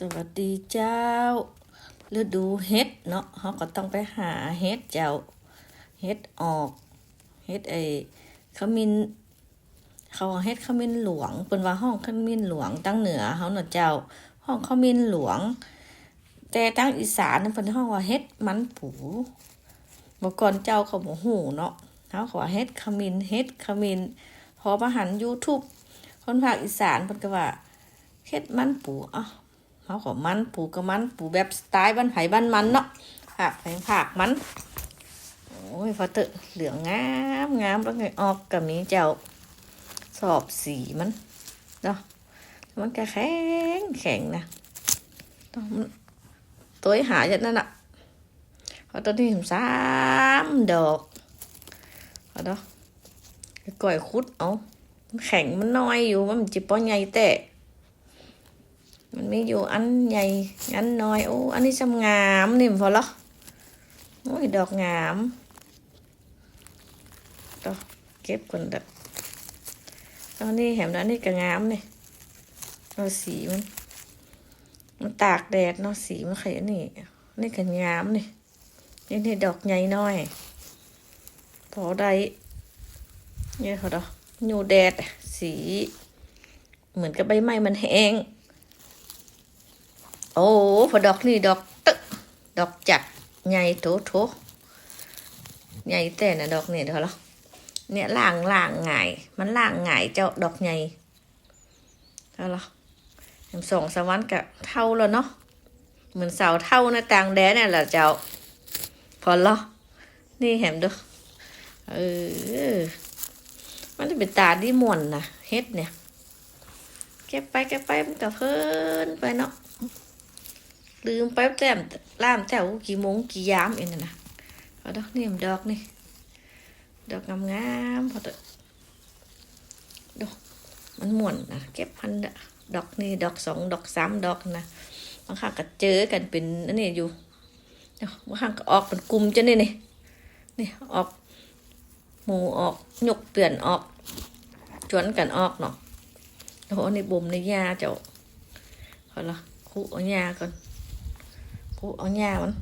สวัสดีเจ้าฤดูเฮ็ดเนาะเขาก็ต้องไปหาเฮ็ดเจ้าเฮ็ดออกเฮ็ดไอ้ขมิ้นเขาเฮ็ดขมิ้นหลวงเป็นว่าห้องขมิ้นหลวงตั้งเหนือเขาเนาะเจ้า ห้องขมิ้นหลวง แต่ตั้งอีสานเป็นห้องว่าเฮ็ดมันปูเมื่อก่อนเจ้าเขาบอกหูเนาะเขาขอเฮ็ดขมิ้นเฮ็ดขมิ้นพอมาหัน YouTube คนภาคอีสานเพิ่นก็ว่าเฮ็ดมันปูอะ เขาก็มันปูกับมันปูแบบสไตล์บ้านไผ่บ้านมันเนาะผักแผงผักมัน โอ้ยพอเตอะเหลืองงามงามแล้วไงออกกับนี้เจ้าสอบสีมันเนาะมันก็แข็งแข็งนะต้องมันตัวหาจากนั่นอะพอตัวนี้สามดอกเอาเนาะก่อยคุดเอาแข็งมันน้อยอยู่มันจิป้อใหญ่แต่ มันมีอยู่อันใหญ่ อันน้อย โอ้ อันนี้จำงามนี่พอละโอ้ย ดอกงามต่อเก็บก่อนเด้อตอนนี้แหมนั้นนี่ก็งามนี่เอาสีมัน มันตากแดดเนาะ สีมันไข่นี่ นี่ก็งามนี่ นี่นี่ดอกใหญ่น้อย พอได้เนี่ยเขาดอกอยู่แดด สี เหมือนกับใบไม้มันแห้ง โอ้พอดอกนี่ดอกตึกดอกจัดใหญ่โถโถใหญ่แต่นะดอกนี่เดี๋ยวเหรอเนี่ยล่างล่างหงาย มันล่างหงายเจ้าดอกใหญ่เดี๋ยวเหรอสองสามวันกับเท่าแล้วเนาะเหมือนเสาเท่าในะต่างแดนเนี่ยแหละเจ้า พอเหรอนี่แหมดูเออมันจะเป็นตาดีม่วนนะเฮ็ดเนี่ย เก็บไปเก็บไปมันก็เพลินไปเนาะ ลืมไปแต้มล่ามแถวกี่โมงกี่ยามเองนะนะเอาดอกนี่มดอกนี่ ดอกงามๆพอเถอะดอกมันม่วนนะเก็บพันดอกนี่ดอกสองดอกสามดอกนะบางครั้งก็เจอกันเป็นอันนี้อยู่เดี๋ยวบางครั้งก็ออกเป็นกลุ่มจะนี่นี่นี่ออกหมูออกยกเปลี่ยนออกชวนกันออกเนาะโอ้ในบ่มในยาเจ้าพอละคู่เอายาก่อน กูเอาหญ้ามัน